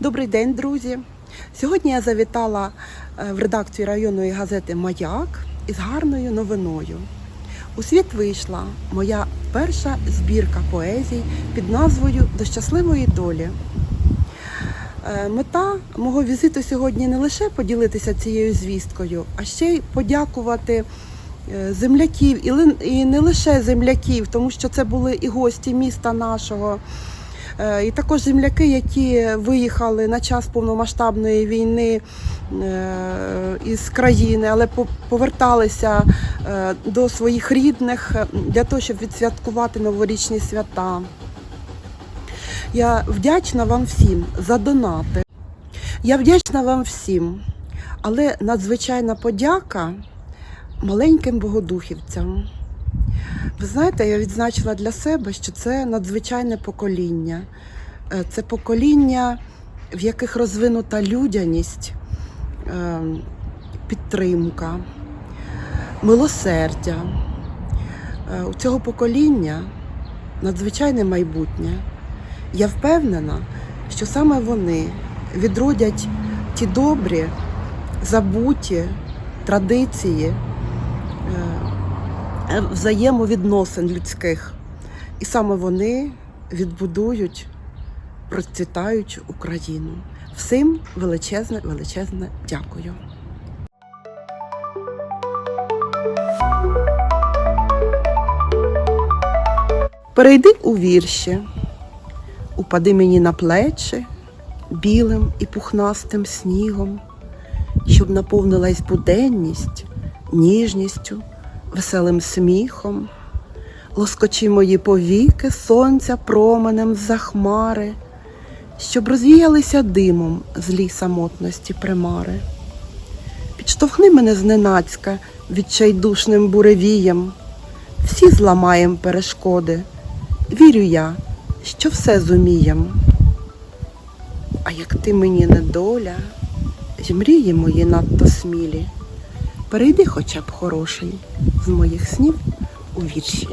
Добрий день, друзі. Сьогодні я завітала е, в редакцію районної газети Маяк із гарною новиною. У світ вийшла моя перша збірка поезій під назвою До щасливої долі. Е, Мета мого візиту сьогодні не лише поділитися цією звісткою, а ще й подякувати е, земляків, і не лише земляків, тому що це були і гості міста нашого. Е, І також земляки, які виїхали на час повномасштабної війни е, із країни, але по- поверталися е, до своїх рідних для того, щоб відсвяткувати новорічні свята. Я вдячна вам всім за донати. Я вдячна вам всім, але надзвичайна подяка маленьким богодухівцям. Ви знаєте, я відзначила для себе, що це надзвичайне покоління. Е, Це покоління, в яких розвинута людяність, е, підтримка, милосердя. Е, У цього покоління надзвичайне майбутнє. Я впевнена, що саме вони відродять ті добрі, забуті традиції. Е, взаємовідносин людських. І саме вони відбудують процвітаючу Україну. Всім величезне, величезне дякую. Перейди у вірші, упади мені на плечі білим і пухнастим снігом, щоб наповнилась буденність, ніжністю, веселим сміхом, лоскочі мої повіки сонця променем за хмари, щоб розвіялися димом злі самотності примари. Підштовхни мене зненацька відчайдушним буревієм, всі зламаєм перешкоди, вірю я, що все зумієм. А як ти мені недоля, й мрії мої надто смілі, перейди хоча б хороший з моїх снів у вірші.